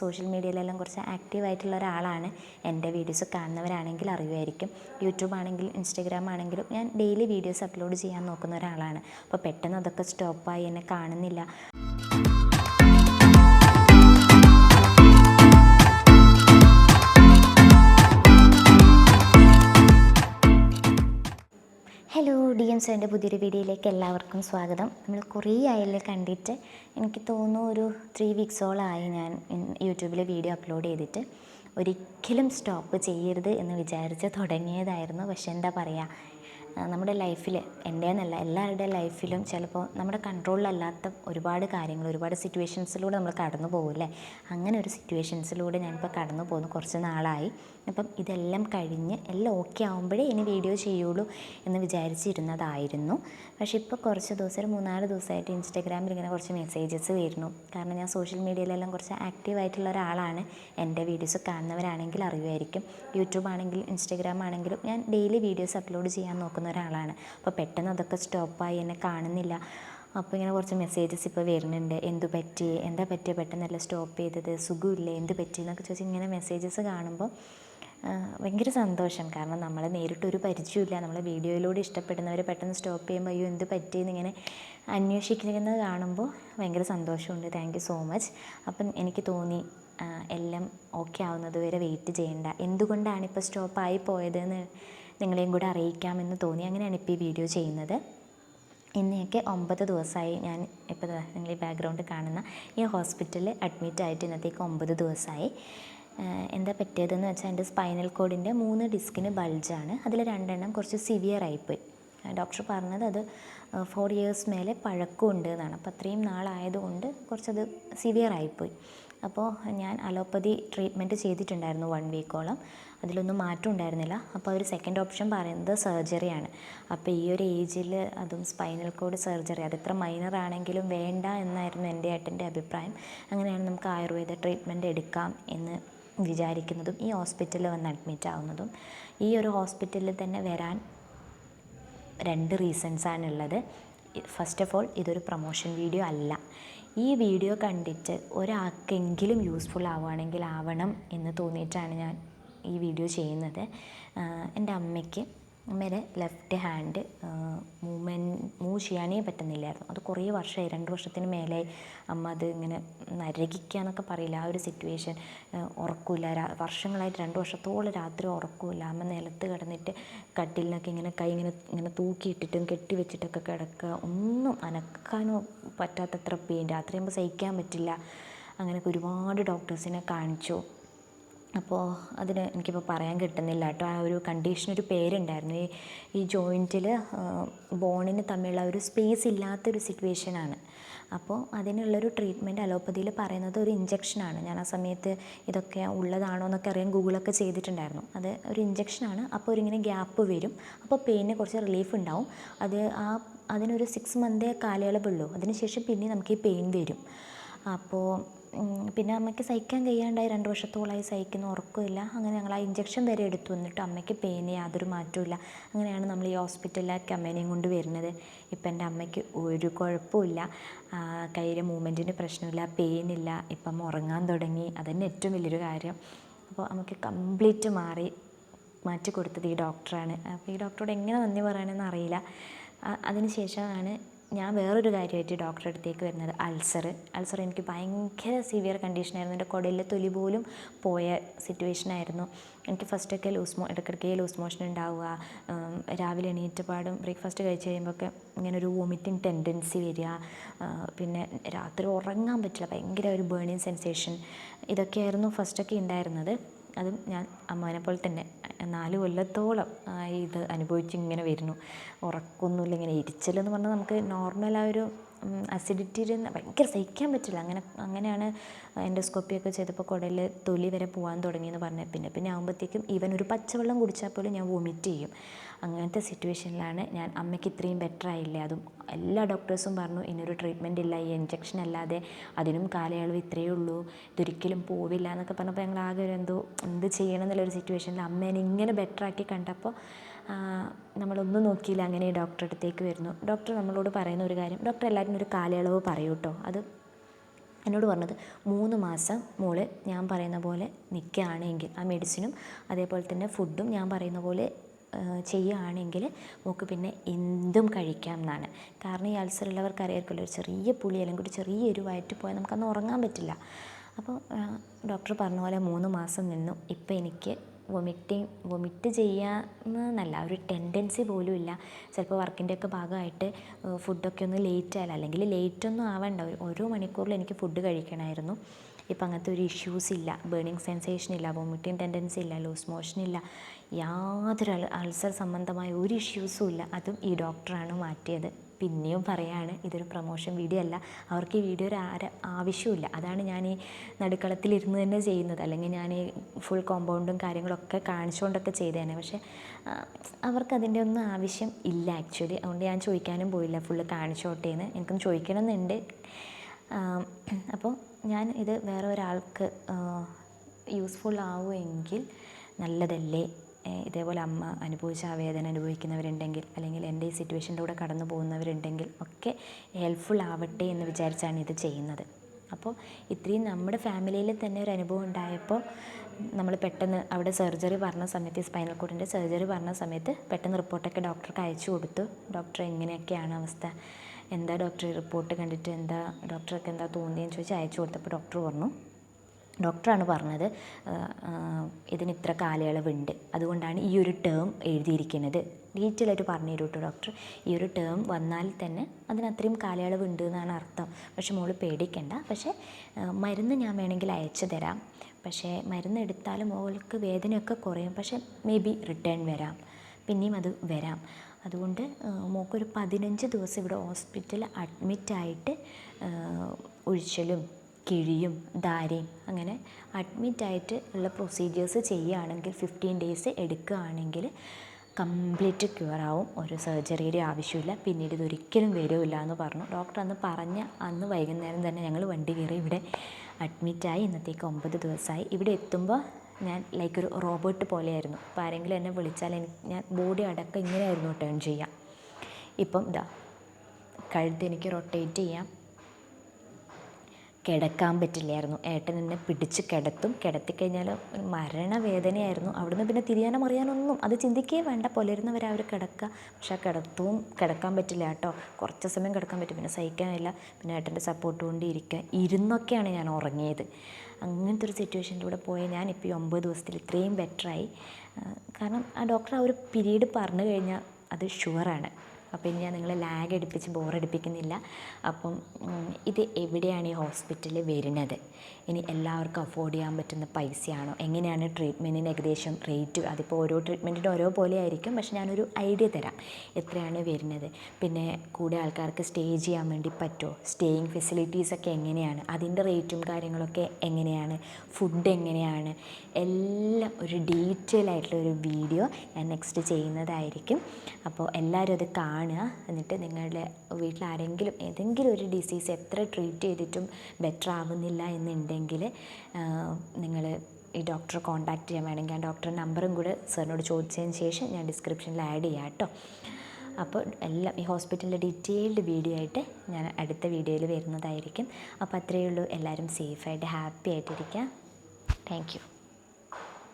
Social മീഡിയയിലെല്ലാം കുറച്ച് active ആയിട്ടുള്ള ഒരാളാണ്. എന്റെ വീഡിയോസ് കാണുന്നവരാണെങ്കിൽ അറിയുമായിരിക്കും. യൂട്യൂബ് ആണെങ്കിലും ഇൻസ്റ്റഗ്രാം ആണെങ്കിലും ഞാൻ ഡെയിലി വീഡിയോസ് അപ്ലോഡ് ചെയ്യാൻ നോക്കുന്ന ഒരാളാണ്. അപ്പോൾ പെട്ടെന്ന് അതൊക്കെ സ്റ്റോപ്പായി എന്നെ കാണുന്നില്ല. സെന്റെ പുതിയൊരു വീഡിയോയിലേക്ക് എല്ലാവർക്കും സ്വാഗതം. നമ്മൾ കുറേ ആയല്ലേ കണ്ടിട്ട് എനിക്ക് തോന്നുന്നു ഒരു ത്രീ വീക്സോളായി ഞാൻ യൂട്യൂബിൽ വീഡിയോ അപ്ലോഡ് ചെയ്തിട്ട്. ഒരിക്കലും സ്റ്റോപ്പ് ചെയ്യരുത് എന്ന് വിചാരിച്ച് തുടങ്ങിയതായിരുന്നു. പക്ഷെ എന്താ പറയുക നമ്മുടെ ലൈഫിൽ എന്റെ എന്നല്ല എല്ലാവരുടെ ലൈഫിലും ചിലപ്പോൾ നമ്മുടെ കൺട്രോളിലല്ലാത്ത ഒരുപാട് കാര്യങ്ങൾ ഒരുപാട് സിറ്റുവേഷൻസിലൂടെ നമ്മൾ കടന്നു പോകില്ലേ അങ്ങനെ ഒരു സിറ്റുവേഷൻസിലൂടെ ഞാനിപ്പോൾ കടന്നു പോകുന്നു. കുറച്ച് നാളായി. അപ്പം ഇതെല്ലാം കഴിഞ്ഞ് എല്ലാം ഓക്കെ ആകുമ്പോഴേ ഇനി വീഡിയോ ചെയ്യുള്ളൂ എന്ന് വിചാരിച്ചിരുന്നതായിരുന്നു. പക്ഷേ ഇപ്പോൾ കുറച്ച് ദിവസം ഒരു മൂന്നാൽ ദിവസമായിട്ട് ഇൻസ്റ്റാഗ്രാമിൽ ഇങ്ങനെ കുറച്ച് മെസ്സേജസ് വരുന്നു. കാരണം ഞാൻ സോഷ്യൽ മീഡിയയിലെല്ലാം കുറച്ച് ആക്റ്റീവായിട്ടുള്ള ഒരാളാണ്. എന്റെ വീഡിയോസ് കാണുന്നവരാണെങ്കിൽ അറിയുമായിരിക്കും. യൂട്യൂബ് ആണെങ്കിലും ഇൻസ്റ്റാഗ്രാം ആണെങ്കിലും ഞാൻ ഡെയിലി വീഡിയോസ് അപ്ലോഡ് ചെയ്യാൻ നോക്കുന്ന ഒരാളാണ്. അപ്പോൾ പെട്ടെന്ന് അതൊക്കെ സ്റ്റോപ്പായി എന്നെ കാണുന്നില്ല. അപ്പോൾ ഇങ്ങനെ കുറച്ച് മെസ്സേജസ് ഇപ്പോൾ വരുന്നുണ്ട്. എന്തു പറ്റി? എന്താ പറ്റിയ? പെട്ടെന്നല്ല സ്റ്റോപ്പ് ചെയ്തത്? സുഖമില്ലേ? എന്ത് പറ്റി? എന്നൊക്കെ ഇങ്ങനെ മെസ്സേജസ് കാണുമ്പോൾ ഭയങ്കര സന്തോഷം. കാരണം നമ്മളെ നേരിട്ടൊരു പരിചയമില്ല നമ്മൾ വീഡിയോയിലൂടെ ഇഷ്ടപ്പെടുന്നവർ പെട്ടെന്ന് സ്റ്റോപ്പ് ചെയ്യുമ്പോൾ അയ്യോ എന്ത് പറ്റിയെന്ന് ഇങ്ങനെ അന്വേഷിക്കുന്നത് കാണുമ്പോൾ ഭയങ്കര സന്തോഷമുണ്ട്. താങ്ക് യു സോ മച്ച് അപ്പം എനിക്ക് തോന്നി എല്ലാം ഓക്കെ ആവുന്നത് വരെ വെയിറ്റ് ചെയ്യേണ്ട. എന്തുകൊണ്ടാണ് ഇപ്പോൾ സ്റ്റോപ്പായി പോയതെന്ന് നിങ്ങളെയും കൂടെ അറിയിക്കാമെന്ന് തോന്നി. അങ്ങനെയാണ് ഇപ്പോൾ ഈ വീഡിയോ ചെയ്യുന്നത്. ഇന്നെയൊക്കെ ഒമ്പത് ദിവസമായി ഞാൻ ഇപ്പോൾ നിങ്ങൾ ഈ ബാക്ക്ഗ്രൗണ്ട് കാണുന്ന ഈ ഹോസ്പിറ്റലിൽ അഡ്മിറ്റ് ആയിട്ട് ഇന്നത്തേക്ക് ഒമ്പത് ദിവസമായി എന്താ പറ്റിയതെന്ന് വെച്ചാൽ എന്റെ സ്പൈനൽ കോഡിന്റെ മൂന്ന് ഡിസ്കിന് ബൾജാണ്. അതിൽ രണ്ടെണ്ണം കുറച്ച് സിവിയർ ആയിപ്പോയി. ഡോക്ടർ പറഞ്ഞത് അത് ഫോർ ഇയേഴ്സ് മേലെ പഴക്കമുണ്ട് എന്നാണ്. അപ്പോൾ അത്രയും നാളായതുകൊണ്ട് കുറച്ചത് സിവിയർ ആയിപ്പോയി. അപ്പോൾ ഞാൻ അലോപ്പതി ട്രീറ്റ്മെന്റ് ചെയ്തിട്ടുണ്ടായിരുന്നു വൺ വീക്കോളം അതിലൊന്നും മാറ്റം ഉണ്ടായിരുന്നില്ല. അപ്പോൾ അവർ സെക്കൻഡ് ഓപ്ഷൻ പറയുന്നത് സർജറിയാണ് അപ്പോൾ ഈ ഒരു ഏജിൽ അതും സ്പൈനൽ കോഡ് സർജറി അത് ഇത്ര മൈനർ ആണെങ്കിലും വേണ്ട എന്നായിരുന്നു എന്റെ ഏട്ടന്റെ അഭിപ്രായം. അങ്ങനെയാണ് നമുക്ക് ആയുർവേദ ട്രീറ്റ്മെന്റ് എടുക്കാം എന്ന് വിചാരിക്കുന്നതും ഈ ഹോസ്പിറ്റലിൽ വന്ന് അഡ്മിറ്റ് ആവുന്നതും ഈ ഒരു ഹോസ്പിറ്റലിൽ തന്നെ വരാൻ രണ്ട് റീസൺസാണുള്ളത് ഫസ്റ്റ് ഓഫ് ഓൾ ഇതൊരു പ്രൊമോഷൻ വീഡിയോ അല്ല. ഈ വീഡിയോ കണ്ടിട്ട് ഒരാൾക്കെങ്കിലും യൂസ്ഫുൾ ആവുകയാണെങ്കിൽ ആവണം എന്ന് തോന്നിയിട്ടാണ് ഞാൻ ഈ വീഡിയോ ചെയ്യുന്നത്. എന്റെ അമ്മയ്ക്ക് അമ്മയുടെ ലെഫ്റ്റ് ഹാൻഡ് മൂവ്മെന്റ് മൂവ് ചെയ്യാനേ പറ്റുന്നില്ലായിരുന്നു. അത് കുറേ വർഷമായി രണ്ട് വർഷത്തിന് മേലെ അമ്മ അത് ഇങ്ങനെ നരകിക്കുക എന്നൊക്കെ പറയില്ല. ആ ഒരു സിറ്റുവേഷൻ ഉറക്കില്ല. വർഷങ്ങളായിട്ട് രണ്ട് വർഷത്തോളം രാത്രി ഉറക്കില്ല. അമ്മ നിലത്ത് കിടന്നിട്ട് കട്ടിലിനൊക്കെ ഇങ്ങനെ കൈ ഇങ്ങനെ ഇങ്ങനെ തൂക്കിയിട്ടിട്ടും കെട്ടി വെച്ചിട്ടൊക്കെ കിടക്കുക. ഒന്നും അനക്കാനോ പറ്റാത്തത്ര പെയിൻ രാത്രിയാകുമ്പോൾ സഹിക്കാൻ പറ്റില്ല. അങ്ങനെയൊക്കെ ഒരുപാട് ഡോക്ടേഴ്സിനെ കാണിച്ചു. അപ്പോൾ അതിന് എനിക്കിപ്പോൾ പറയാൻ കിട്ടുന്നില്ല കേട്ടോ. ആ ഒരു കണ്ടീഷനൊരു പേരുണ്ടായിരുന്നു. ഈ ഈ ജോയിന്റിൽ ബോണിന് തമ്മിലുള്ള ഒരു സ്പേസ് ഇല്ലാത്തൊരു സിറ്റുവേഷനാണ് അപ്പോൾ അതിനുള്ളൊരു ട്രീറ്റ്മെന്റ് അലോപ്പതിയിൽ പറയുന്നത് ഒരു ഇഞ്ചക്ഷനാണ് ഞാൻ ആ സമയത്ത് ഇതൊക്കെ ഉള്ളതാണോ എന്നൊക്കെ അറിയാൻ ഗൂഗിളൊക്കെ ചെയ്തിട്ടുണ്ടായിരുന്നു. അത് ഒരു ഇഞ്ചക്ഷനാണ് അപ്പോൾ ഒരിങ്ങനെ ഗ്യാപ്പ് വരും. അപ്പോൾ പെയിന് കുറച്ച് റിലീഫ് ഉണ്ടാവും. അത് ആ അതിനൊരു സിക്സ് മന്തേ കാലയളവുള്ളൂ. അതിനുശേഷം പിന്നെ നമുക്ക് ഈ പെയിൻ വരും. അപ്പോൾ പിന്നെ അമ്മയ്ക്ക് സഹിക്കാൻ കഴിയാണ്ടായി രണ്ട് വർഷത്തോളമായി സഹിക്കുന്ന ഉറക്കമില്ല. അങ്ങനെ ഞങ്ങൾ ആ ഇഞ്ചക്ഷൻ വരെ എടുത്തു. വന്നിട്ട് അമ്മയ്ക്ക് പെയിന് യാതൊരു മാറ്റമില്ല അങ്ങനെയാണ് നമ്മൾ ഈ ഹോസ്പിറ്റലിലേക്ക് അമ്മേനെയും കൊണ്ട് വരുന്നത്. ഇപ്പം എന്റെ അമ്മയ്ക്ക് ഒരു കുഴപ്പമില്ല കയ്യിലെ മൂവ്മെന്റിന് പ്രശ്നമില്ല പെയിനില്ല ഇപ്പം ഉറങ്ങാൻ തുടങ്ങി. അതന്നെ ഏറ്റവും വലിയൊരു കാര്യം. അപ്പോൾ അമ്മയ്ക്ക് കംപ്ലീറ്റ് മാറി മാറ്റി കൊടുത്തത് ഈ ഡോക്ടറാണ് അപ്പോൾ ഈ ഡോക്ടറോട് എങ്ങനെ നന്ദി പറയണമെന്ന് അറിയില്ല. അതിനുശേഷമാണ് ഞാൻ വേറൊരു കാര്യമായിട്ട് ഡോക്ടറെ അടുത്തേക്ക് വരുന്നത് അൾസർ. അൾസർ എനിക്ക് ഭയങ്കര സിവിയർ കണ്ടീഷനായിരുന്നു എന്റെ കുടലിലെ തൊലി പോലും പോയ സിറ്റുവേഷനായിരുന്നു എനിക്ക് ഫസ്റ്റൊക്കെ ലൂസ് മോ ഇടയ്ക്കിടയ്ക്ക് ലൂസ് മോഷൻ ഉണ്ടാവുക രാവിലെ എണീറ്റ പാടും ബ്രേക്ക്ഫാസ്റ്റ് കഴിച്ച് കഴിയുമ്പോഴൊക്കെ ഇങ്ങനെ ഒരു വോമിറ്റിംഗ് ടെൻഡൻസി വരിക പിന്നെ രാത്രി ഉറങ്ങാൻ പറ്റില്ല. ഭയങ്കര ഒരു ബേണിങ് സെൻസേഷൻ ഇതൊക്കെയായിരുന്നു ഫസ്റ്റൊക്കെ ഉണ്ടായിരുന്നത്. അതും ഞാൻ അമ്മാനെ പോലെ തന്നെ. നാല് കൊല്ലത്തോളം ഇത് അനുഭവിച്ച് ഇങ്ങനെ വരുന്നു. ഉറക്കമൊന്നുമില്ല ഇങ്ങനെ ഇരിച്ചലെന്ന് പറഞ്ഞാൽ നമുക്ക് നോർമൽ ആ ഒരു അസിഡിറ്റിയിൽ ഭയങ്കര സഹിക്കാൻ പറ്റില്ല. അങ്ങനെ അങ്ങനെയാണ് എൻഡോസ്കോപ്പിയൊക്കെ ചെയ്തപ്പോൾ കുടയിൽ തൊലി വരെ പോകാൻ തുടങ്ങിയെന്ന് പറഞ്ഞത് പിന്നെ പിന്നെ ആകുമ്പോഴത്തേക്കും ഈവൻ ഒരു പച്ചവെള്ളം കുടിച്ചാൽ പോലും ഞാൻ വൊമിറ്റ് ചെയ്യും. അങ്ങനത്തെ സിറ്റുവേഷനിലാണ് ഞാൻ അമ്മയ്ക്ക് ഇത്രയും ബെറ്റർ ആയില്ലേ? അതും എല്ലാ ഡോക്ടേഴ്സും പറഞ്ഞു ഇനിയൊരു ട്രീറ്റ്മെന്റ് ഇല്ല ഈ ഇഞ്ചക്ഷൻ അല്ലാതെ അതിനും കാലയളവ് ഇത്രയേ ഉള്ളൂ ഇതൊരിക്കലും പോവില്ല എന്നൊക്കെ പറഞ്ഞപ്പോൾ ഞങ്ങൾ ആകെ ഒരു എന്തോ എന്ത് ചെയ്യണം എന്നുള്ളൊരു സിറ്റുവേഷനിൽ അമ്മേനെ ഇങ്ങനെ ബെറ്റർ ആക്കി കണ്ടപ്പോൾ നമ്മളൊന്നും നോക്കിയില്ല അങ്ങനെ ഡോക്ടറെ അടുത്തേക്ക് വരുന്നു. ഡോക്ടർ നമ്മളോട് പറയുന്ന ഒരു കാര്യം ഡോക്ടർ എല്ലാവരും ഒരു കാലയളവ് പറയൂ കേട്ടോ അത് എന്നോട് പറഞ്ഞത് മൂന്ന് മാസം മോൾ ഞാൻ പറയുന്ന പോലെ നിൽക്കുകയാണെങ്കിൽ ആ മെഡിസിനും അതേപോലെ തന്നെ ഫുഡും ഞാൻ പറയുന്ന പോലെ ചെയ്യുകയാണെങ്കിൽ മോൾക്ക് പിന്നെ എന്തും കഴിക്കാം എന്നാണ് കാരണം ഈ അൾസർ ഉള്ളവർക്ക് അറിയാമായിരിക്കുമല്ലോ ഒരു ചെറിയ പുളി അല്ലെങ്കിൽ ഒരു ചെറിയ എരിവായിട്ട് പോയാൽ നമുക്കന്ന് ഉറങ്ങാൻ പറ്റില്ല. അപ്പോൾ ഡോക്ടർ പറഞ്ഞ പോലെ മൂന്ന് മാസം നിന്നു. ഇപ്പം എനിക്ക് വൊമിറ്റിങ് വൊമിറ്റ് ചെയ്യാമെന്നല്ല ഒരു ടെൻഡൻസി പോലും ഇല്ല. ചിലപ്പോൾ വർക്കിന്റെ ഒക്കെ ഭാഗമായിട്ട് ഫുഡൊക്കെ ഒന്ന് ലേറ്റ് ആയാലും അല്ലെങ്കിൽ ലേറ്റ് ഒന്നും ആവണ്ട. ഓരോ മണിക്കൂറിൽ എനിക്ക് ഫുഡ് കഴിക്കണമായിരുന്നു. ഇപ്പം അങ്ങനത്തെ ഒരു ഇഷ്യൂസ് ഇല്ല. ബേണിംഗ് സെൻസേഷൻ ഇല്ല വോമിറ്റിംഗ് ടെൻഡൻസി ഇല്ല ലൂസ് മോഷൻ ഇല്ല യാതൊരു അൾസർ സംബന്ധമായ ഒരു ഇഷ്യൂസും ഇല്ല. അതും ഈ ഡോക്ടറാണ് മാറ്റിയത്. പിന്നെയും പറയാണ് ഇതൊരു പ്രൊമോഷൻ വീഡിയോ അല്ല. അവർക്ക് ഈ വീഡിയോ ഒരു ആവശ്യമില്ല അതാണ് ഞാൻ ഈ നടുക്കളത്തിലിരുന്ന് തന്നെ ചെയ്യുന്നത്. അല്ലെങ്കിൽ ഞാൻ ഈ ഫുൾ കോമ്പൗണ്ടും കാര്യങ്ങളൊക്കെ കാണിച്ചുകൊണ്ടൊക്കെ ചെയ്തേനെ പക്ഷേ അവർക്ക് അതിന്റെ ഒന്നും ആവശ്യം ഇല്ല ആക്ച്വലി അതുകൊണ്ട് ഞാൻ ചോദിക്കാനും പോയില്ല. ഫുള്ള് കാണിച്ചോട്ടേന്ന്. എനിക്കൊന്ന് ചോദിക്കണമെന്നുണ്ട്. അപ്പോൾ ഞാൻ ഇത് വേറെ ഒരാൾക്ക് യൂസ്ഫുൾ ആവുമെങ്കിൽ നല്ലതല്ലേ? ഇതേപോലെ അമ്മ അനുഭവിച്ച ആ വേദന അനുഭവിക്കുന്നവരുണ്ടെങ്കിൽ അല്ലെങ്കിൽ എന്റെ ഈ സിറ്റുവേഷനിലൂടെ കടന്നു പോകുന്നവരുണ്ടെങ്കിൽ ഒക്കെ ഹെൽപ്ഫുൾ ആവട്ടെ എന്ന് വിചാരിച്ചാണ് ഇത് ചെയ്യുന്നത്. അപ്പോൾ ഇത്രയും നമ്മുടെ ഫാമിലിയിൽ തന്നെ ഒരു അനുഭവം ഉണ്ടായപ്പോൾ നമ്മൾ പെട്ടെന്ന് അവിടെ സർജറി പറഞ്ഞ സമയത്ത് സ്പൈനൽ കോഡിന്റെ സർജറി പറഞ്ഞ സമയത്ത് പെട്ടെന്ന് റിപ്പോർട്ടൊക്കെ ഡോക്ടർക്ക് അയച്ചു കൊടുത്തു. ഡോക്ടർ എങ്ങനെയൊക്കെയാണ് അവസ്ഥ? എന്താ ഡോക്ടർ റിപ്പോർട്ട് കണ്ടിട്ട് എന്താ ഡോക്ടർക്ക് എന്താ തോന്നിയെന്ന് ചോദിച്ച് അയച്ചു കൊടുത്തപ്പോൾ ഡോക്ടർ പറഞ്ഞു ഡോക്ടറാണ് പറഞ്ഞത് ഇതിന് ഇത്ര കാലയളവുണ്ട്. അതുകൊണ്ടാണ് ഈ ഒരു ടേം എഴുതിയിരിക്കുന്നത്. ഡീറ്റെയിൽ ആയിട്ട് പറഞ്ഞു തരും കേട്ടോ ഡോക്ടർ ഈ ഒരു ടേം വന്നാൽ തന്നെ അതിന് അത്രയും കാലയളവ് ഉണ്ട് എന്നാണ് അർത്ഥം. പക്ഷെ മോൾ പേടിക്കണ്ട. പക്ഷേ മരുന്ന് ഞാൻ വേണമെങ്കിൽ അയച്ചു തരാം. പക്ഷേ മരുന്ന് എടുത്താലും മോൾക്ക് വേദനയൊക്കെ കുറയും. പക്ഷേ മേ ബി റിട്ടേൺ വരാം. പിന്നെയും അത് വരാം. അതുകൊണ്ട് മോക്കൊരു പതിനഞ്ച് ദിവസം ഇവിടെ ഹോസ്പിറ്റലിൽ അഡ്മിറ്റായിട്ട് ഒഴിച്ചലും കിഴിയും ധാരയും അങ്ങനെ അഡ്മിറ്റായിട്ട് ഉള്ള പ്രൊസീജിയേഴ്സ് ചെയ്യുകയാണെങ്കിൽ ഫിഫ്റ്റീൻ ഡേയ്സ് എടുക്കുകയാണെങ്കിൽ കംപ്ലീറ്റ് ക്യൂർ ആവും ഒരു സർജറിയുടെ ആവശ്യമില്ല. പിന്നീട് ഇതൊരിക്കലും വരുമില്ല എന്ന് പറഞ്ഞു. ഡോക്ടർ അന്ന് പറഞ്ഞ അന്ന് വൈകുന്നേരം തന്നെ ഞങ്ങൾ വണ്ടി കയറി ഇവിടെ അഡ്മിറ്റായി. ഇന്നത്തേക്ക് ഒമ്പത് ദിവസമായി. ഇവിടെ എത്തുമ്പോൾ ഞാൻ ലൈക്ക് ഒരു റോബോട്ട് പോലെയായിരുന്നു. അപ്പോൾ ആരെങ്കിലും എന്നെ വിളിച്ചാൽ എനിക്ക് ഞാൻ ബോഡി അടക്കം ഇങ്ങനെയായിരുന്നു ടേൺ ചെയ്യാം. ഇപ്പം ഇതാ കഴുത്ത് എനിക്ക് റൊട്ടേറ്റ് ചെയ്യാം. കിടക്കാൻ പറ്റില്ലായിരുന്നു. ഏട്ടൻ എന്നെ പിടിച്ച് കിടത്തും. കിടത്തിക്കഴിഞ്ഞാൽ ഒരു മരണവേദനയായിരുന്നു. അവിടുന്ന് പിന്നെ തിരിയാനോ മറിയാനൊന്നും അത് ചിന്തിക്കേ വേണ്ട പുലരുന്നവരെ അവർ കിടക്കുക പക്ഷെ ആ കിടത്തവും കിടക്കാൻ പറ്റില്ല കേട്ടോ. കുറച്ച് സമയം കിടക്കാൻ പറ്റും. പിന്നെ സഹിക്കാനില്ല. പിന്നെ ഏട്ടന്റെ സപ്പോർട്ട് കൊണ്ട് ഇരിക്കുക ഇരുന്നൊക്കെയാണ് ഞാൻ ഉറങ്ങിയത്. അങ്ങനത്തെ ഒരു സിറ്റുവേഷനിലൂടെ പോയ ഞാൻ ഈ ഒമ്പത് ദിവസത്തിൽ ഇത്രയും ബെറ്ററായി കാരണം ആ ഡോക്ടർ ആ ഒരു പീരീഡ് പറഞ്ഞു കഴിഞ്ഞാൽ അത് ഷുവറാണ് അപ്പോൾ ഇനി ഞാൻ നിങ്ങളെ ലാഗ് അടിപ്പിച്ച് ബോറടിപ്പിക്കുന്നില്ല അപ്പം ഇത് എവിടെയാണ് ഈ ഹോസ്പിറ്റലിൽ വരുന്നത്? ഇനി എല്ലാവർക്കും അഫോർഡ് ചെയ്യാൻ പറ്റുന്ന പൈസയാണോ? എങ്ങനെയാണ് ട്രീറ്റ്മെന്റിന് ഏകദേശം റേറ്റ് അതിപ്പോൾ ഓരോ ട്രീറ്റ്മെന്റിന്റെ ഓരോ പോലെ ആയിരിക്കും. പക്ഷെ ഞാനൊരു ഐഡിയ തരാം. എത്രയാണ് വരുന്നത്? പിന്നെ കൂടെ ആൾക്കാർക്ക് സ്റ്റേ ചെയ്യാൻ വേണ്ടി പറ്റുമോ സ്റ്റേയിങ് ഫെസിലിറ്റീസൊക്കെ എങ്ങനെയാണ്? അതിന്റെ റേറ്റും കാര്യങ്ങളൊക്കെ എങ്ങനെയാണ്? ഫുഡ് എങ്ങനെയാണ്? എല്ലാം ഒരു ഡീറ്റെയിൽ ആയിട്ടുള്ള ഒരു വീഡിയോ ഞാൻ നെക്സ്റ്റ് ചെയ്യുന്നതായിരിക്കും. അപ്പോൾ എല്ലാവരും അത് കാണും കാണുക എന്നിട്ട് നിങ്ങളുടെ വീട്ടിൽ ആരെങ്കിലും ഏതെങ്കിലും ഒരു ഡിസീസ് എത്ര ട്രീറ്റ് ചെയ്തിട്ടും ബെറ്റർ ആവുന്നില്ല എന്നുണ്ടെങ്കിൽ നിങ്ങൾ ഈ ഡോക്ടറെ കോൺടാക്റ്റ് ചെയ്യാൻ വേണമെങ്കിൽ ആ ഡോക്ടറുടെ നമ്പറും കൂടെ സാറിനോട് ചോദിച്ചതിന് ശേഷം ഞാൻ ഡിസ്ക്രിപ്ഷനിൽ ആഡ് ചെയ്യാം കേട്ടോ അപ്പോൾ എല്ലാം ഈ ഹോസ്പിറ്റലിന്റെ ഡീറ്റെയിൽഡ് വീഡിയോ ആയിട്ട് ഞാൻ അടുത്ത വീഡിയോയിൽ വരുന്നതായിരിക്കും. അപ്പോൾ അത്രയേ ഉള്ളൂ. എല്ലാവരും സേഫായിട്ട് ഹാപ്പി ആയിട്ടിരിക്കുക. Thank you